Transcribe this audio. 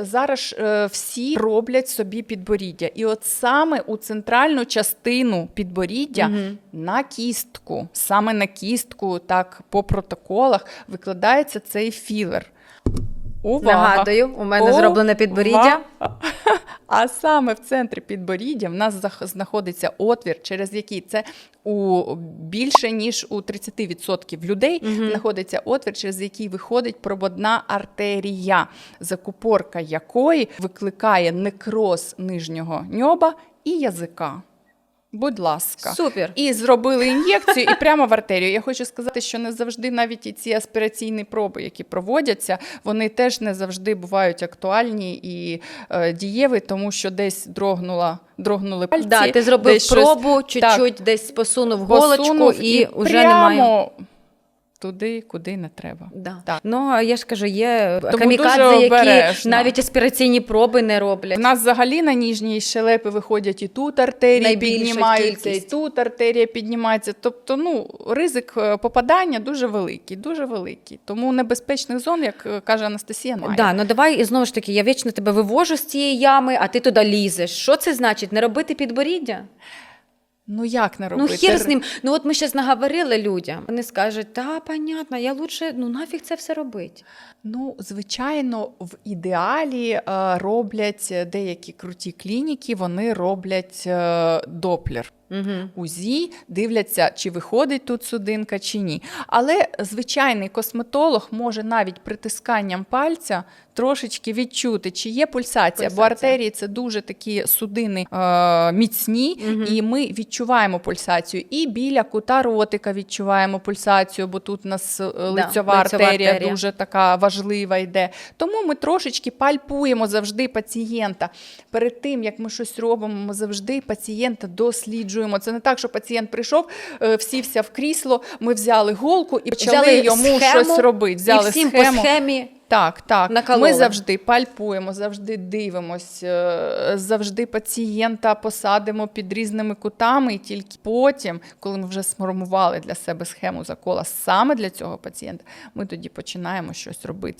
Зараз е, всі роблять собі підборіддя. І от саме у центральну частину підборіддя на кістку, саме на кістку, так по протоколах, викладається цей філер. Увага! Нагадую, у мене Увага! зроблене підборіддя. А саме в центрі підборіддя в нас знаходиться отвір, через який це у більше ніж у 30% людей знаходиться отвір, через який виходить проводна артерія, закупорка якої викликає некроз нижнього ньоба і язика. Будь ласка. Супер. І зробили ін'єкцію і прямо в артерію. Я хочу сказати, що не завжди навіть і ці аспіраційні проби, які проводяться, вони теж не завжди бувають актуальні і е, дієві, тому що десь дрогнула, дрогнули пальці. Да, ти зробив десь щось- пробу, чуть-чуть десь посунув голочку посунув і, вже прямо немає. Туди, куди не треба. Да. Так. Ну, а я ж кажу, є Тому камікадзе, які навіть аспіраційні проби не роблять. У нас взагалі на ніжній щелепі виходять і тут артерії Найбільша піднімаються, і тут артерія піднімається. Тобто, ну, ризик е, попадання дуже великий, дуже великий. Тому небезпечних зон, як е, каже Анастасія, немає. Да, ну давай і знову ж таки, я вічно тебе вивожу з цієї ями, а ти туди лізеш. Що це значить? Не робити підборіддя? Ну як не робити? Ну хір з ним. Ну от ми ще наговорили людям. Вони скажуть, та понятно, я лучше, ну нафіг це все робить. Ну, звичайно, в ідеалі е, роблять деякі круті клініки, вони роблять е, доплер. Угу. УЗІ, дивляться, чи виходить тут судинка, чи ні. Але звичайний косметолог може навіть притисканням пальця трошечки відчути, чи є пульсація, бо артерії це дуже такі судини е, міцні, Мгм. і ми відчуваємо пульсацію. І біля кута ротика відчуваємо пульсацію, бо тут у нас е, лицьова, лицьова артерія, артерія. дуже така важлива йде. Тому ми трошечки пальпуємо завжди пацієнта. Перед тим, як ми щось робимо, ми завжди пацієнта досліджуємо. Це не так, що пацієнт прийшов, е, всівся в крісло, ми взяли голку і почали Взяли йому схему щось робити. Взяли і всім схему. по схемі. Так, так. накололи. Ми завжди пальпуємо, завжди дивимось, е, завжди пацієнта посадимо під різними кутами, і тільки потім, коли ми вже сформували для себе схему закола саме для цього пацієнта, ми тоді починаємо щось робити.